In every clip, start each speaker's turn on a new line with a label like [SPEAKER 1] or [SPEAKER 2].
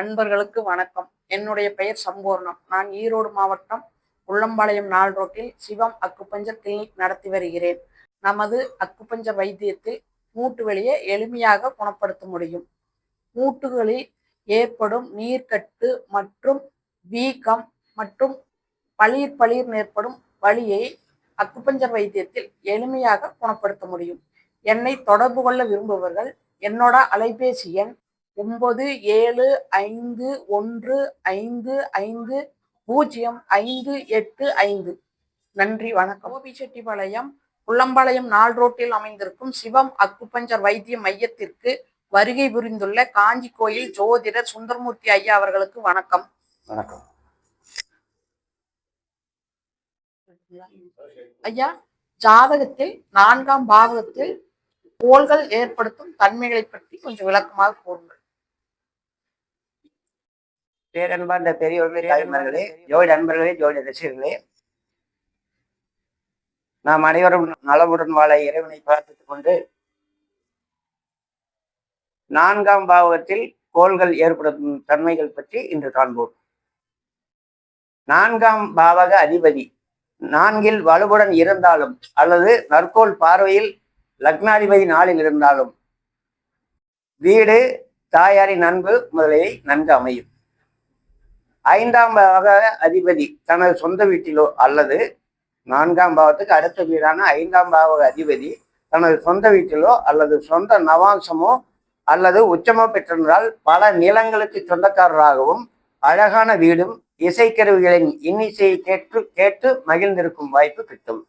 [SPEAKER 1] நண்பர்களுக்கு வணக்கம். என்னுடைய பெயர் சம்பூர்ணம். நான் ஈரோடு மாவட்டம் உள்ளம்பாளையம் நாள் ரோட்டில் சிவம் அக்குப்பஞ்ச கிளினிக் நடத்தி வருகிறேன். நமது அக்குப்பஞ்ச வைத்தியத்தில் மூட்டு வலியை எளிமையாக குணப்படுத்த முடியும். மூட்டுகளில் ஏற்படும் நீர்க்கட்டு மற்றும் வீக்கம் மற்றும் பளிர் பளிர் ஏற்படும் வலியை அக்குப்பஞ்சர் வைத்தியத்தில் எளிமையாக குணப்படுத்த முடியும். என்னை தொடர்பு கொள்ள விரும்புபவர்கள் என்னோட அலைபேசி எண் ஒன்பது ஏழு ஐந்து ஒன்று ஐந்து ஐந்து பூஜ்ஜியம் ஐந்து எட்டு ஐந்து. நன்றி வணக்கம். கோபிச்செட்டிப்பாளையம் உள்ளம்பாளையம் நாள் ரோட்டில் அமைந்திருக்கும் சிவம் அக்குப்பஞ்சர் வைத்திய மையத்திற்கு வருகை புரிந்துள்ள காஞ்சி கோயில் ஜோதிடர் சுந்தரமூர்த்தி ஐயா அவர்களுக்கு வணக்கம்.
[SPEAKER 2] வணக்கம்.
[SPEAKER 1] ஐயா ஜாதகத்தில் நான்காம் பாவகத்தில் கோள்கள் ஏற்படுத்தும் தன்மைகளை பற்றி கொஞ்சம் விளக்கமாக கூறுங்கள்.
[SPEAKER 2] பேரன்பார்ந்த பெரியவர்களே தாய்மார்களே ஜோடி அன்பர்களே ஜோடி ரசிகர்களே. நாம் அனைவரும் நலமுடன் வாழ இறைவனை பிரார்த்தித்துக் கொண்டு நான்காம் பாவகத்தில் கோள்கள் ஏற்படுத்தும் தன்மைகள் பற்றி இன்று காண்போம். நான்காம் பாவக அதிபதி. நான்கில் வலுவுடன் இருந்தாலும் அல்லது நற்கோள் பார்வையில் லக்னாதிபதி நாளில் இருந்தாலும் வீடு தாயாரின் அன்பு முதலியை நன்கு அமையும். ஐந்தாம் பாக அதிபதி தனது சொந்த வீட்டிலோ அல்லது நான்காம் பாவத்துக்கு அடுத்த வீடான ஐந்தாம் பாவக அதிபதி தனது சொந்த வீட்டிலோ அல்லது சொந்த நவாம்சமோ அல்லது உச்சமோ பெற்றிருந்தால் பல நிலங்களுக்கு சொந்தக்காரராகவும் அழகான வீடும் இசைக்கருவிகளின் இன்னிசையை கேட்டு கேட்டு மகிழ்ந்திருக்கும் வாய்ப்பு கிட்டும்.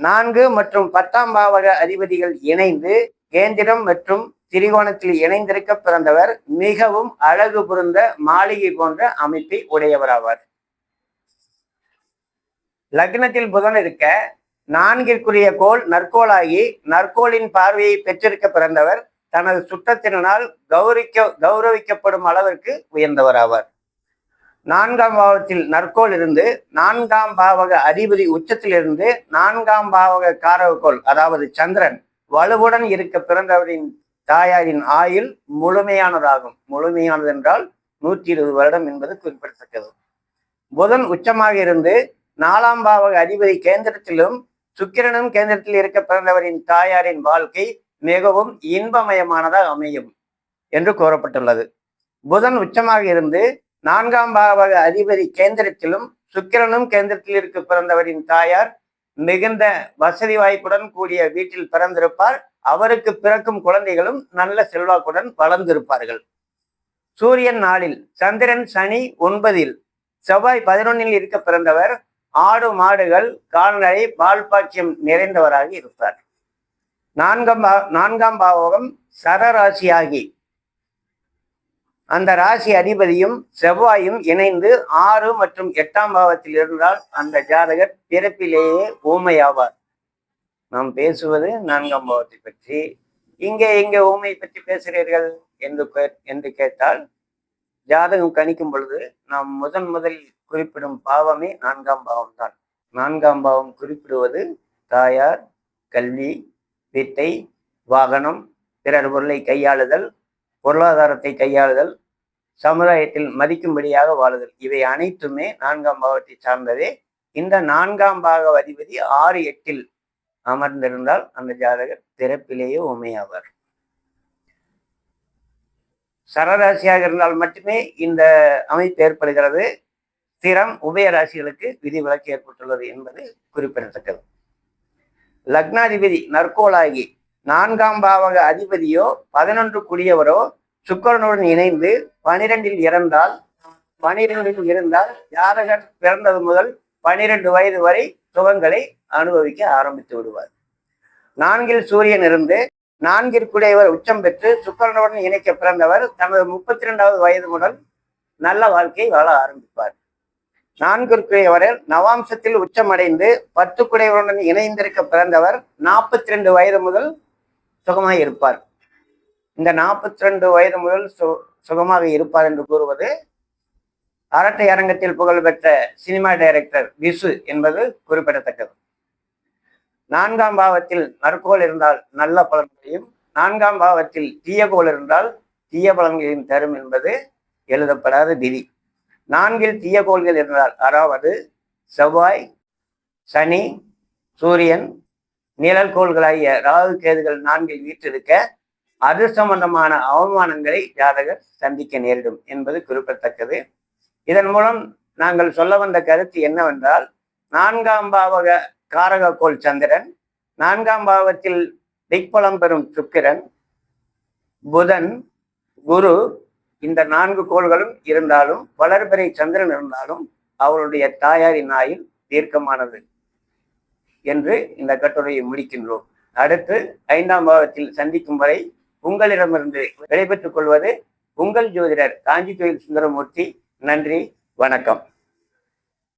[SPEAKER 2] நான்கு மற்றும் பத்தாம் பாவக அதிபதிகள் இணைந்து கேந்திரம் மற்றும் திரிகோணத்தில் இணைந்திருக்க பிறந்தவர் மிகவும் அழகு புரிந்த மாளிகை போன்ற அமைப்பை உடையவராவார். லக்னத்தில் புதன் இருக்க நான்கிற்குரிய கோள் நற்கோளாகி நற்கோளின் பார்வையை பெற்றிருக்க பிறந்தவர் தனது சுற்றத்தினால் கௌரிக்க கௌரவிக்கப்படும் அளவிற்கு உயர்ந்தவர் ஆவார் நான்காம் பாவத்தில் நற்கோள் இருந்து நான்காம் பாவக அதிபதி உச்சத்திலிருந்து நான்காம் பாவக காரவக்கோள் அதாவது சந்திரன் வலுவுடன் இருக்க பிறந்தவரின் தாயாரின் ஆயுள் முழுமையானதாகும். முழுமையானது என்றால் நூற்றி இருபது வருடம் என்பது குறிப்பிடத்தக்கது. புதன் உச்சமாக இருந்து நாலாம் பாவக அதிபதி கேந்திரத்திலும் சுக்கிரனும் கேந்திரத்தில் இருக்க பிறந்தவரின் தாயாரின் வாழ்க்கை மிகவும் இன்பமயமானதாக அமையும் என்று கூறப்பட்டுள்ளது. புதன் உச்சமாக இருந்து நான்காம் பாவக அதிபதி கேந்திரத்திலும் சுக்கிரனும் கேந்திரத்தில் இருக்க பிறந்தவரின் தாயார் மிகுந்த வசதி வாய்ப்புடன் கூடிய வீட்டில் பிறந்திருப்பார். அவருக்கு பிறக்கும் குழந்தைகளும் நல்ல செல்வாக்குடன் வளர்ந்திருப்பார்கள். சூரியன் நாளில் சந்திரன் சனி ஒன்பதில் செவ்வாய் பதினொன்னில் இருக்க பிறந்தவர். ஆடு மாடுகள் கால்நடை பால்பாட்சியம் நிறைந்தவராக இருப்பார். நான்காம் பா நான்காம் பாவகம் சரராசியாகி அந்த ராசி அதிபதியும் செவ்வாயும் இணைந்து ஆறு மற்றும் எட்டாம் பாவத்தில் இருந்தால் அந்த ஜாதகர் பிறப்பிலேயே ஊமையாவார். நாம் பேசுவது நான்காம் பாவத்தை பற்றி. இங்கே எங்கே ஊமை பற்றி பேசுகிறீர்கள் என்று கே- என்று கேட்டால் ஜாதகம் கணிக்கும் பொழுது நாம் முதன் முதலில் குறிப்பிடும் பாவமே நான்காம் பாவம் தான் நான்காம் பாவம் குறிப்பிடுவது தாயார் கல்வி வீட்டை வாகனம் பிறர் பொருளை கையாளுதல் பொருளாதாரத்தை கையாளுதல் சமுதாயத்தில் மதிக்கும்படியாக வாழுதல். இவை அனைத்துமே நான்காம் பாவத்தை சார்ந்ததே. இந்த நான்காம் பாக அதிபதி ஆறு எட்டில் அமர்ந்திருந்தால் அந்த ஜாதகர் பிறப்பிலேயே உமையாவார். சரராசியாக இருந்தால் மட்டுமே இந்த அமைப்பு ஏற்படுகிறது. ஸ்திரம் உபய ராசிகளுக்கு விதிவிலக்கு ஏற்பட்டுள்ளது என்பது குறிப்பிடத்தக்கது. லக்னாதிபதி நற்கோளாகி நான்காம் பாவக அதிபதியோ பதினொன்று குடியவரோ சுக்கரனுடன் இணைந்து பனிரெண்டில் இறந்தால் பனிரெண்டில் இருந்தால் ஜாதகர் பிறந்தது முதல் பனிரெண்டு வயது வரை சுகங்களை அனுபவிக்க ஆரம்பித்து விடுவார். நான்கில் சூரியன் இருந்து நான்கிற்குடையவர் உச்சம் பெற்று சுக்கிரனுடன் இணைக்க பிறந்தவர் தனது முப்பத்தி ரெண்டாவது வயது முதல் நல்ல வாழ்க்கை வாழ ஆரம்பிப்பார். நான்கிற்குடையவரில் நவாம்சத்தில் உச்சமடைந்து பத்துக்குடையவருடன் இணைந்திருக்க பிறந்தவர் நாற்பத்தி ரெண்டு வயது முதல் சுகமாக இருப்பார். இந்த நாற்பத்தி ரெண்டு வயது முதல் சு சுகமாக இருப்பார் என்று கூறுவது அரட்டை அரங்கத்தில் புகழ்பெற்ற சினிமா டைரக்டர் விசு என்பது குறிப்பிடத்தக்கது. நான்காம் பாவத்தில் நற்கோள் இருந்தால் நல்ல பலன்களையும் நான்காம் பாவத்தில் தீயகோல் இருந்தால் தீய பலன்களையும் தரும் என்பது எழுதப்படாத விதி. நான்கில் தீய கோள்கள் அதாவது செவ்வாய் சனி சூரியன் நிழல் கோள்களாகிய ராகு கேதுகள் நான்கில் வீற்றிருக்க அது சம்பந்தமான அவமானங்களை ஜாதகர் சந்திக்க நேரிடும் என்பது குறிப்பிடத்தக்கது. இதன் மூலம் நாங்கள் சொல்ல வந்த கருத்து என்னவென்றால் நான்காம் பாவக காரக கோள் சந்திரன் நான்காம் பாவத்தில் திக்பலம் பெறும் சுக்கிரன் புதன் குரு இந்த நான்கு கோள்களும் இருந்தாலும் வளர்பிறை சந்திரன் இருந்தாலும் அவருடைய தாயாரின் ஆயுள் தீர்க்கமானது. என்று இந்த கட்டுரையை முடிக்கின்றோம். அடுத்து ஐந்தாம் பாவத்தில் சந்திக்கும் வரை உங்களிடமிருந்து விடைபெற்றுக் கொள்வது உங்கள் ஜோதிடர் காஞ்சி கோயில் சுந்தரமூர்த்தி. நன்றி வணக்கம்.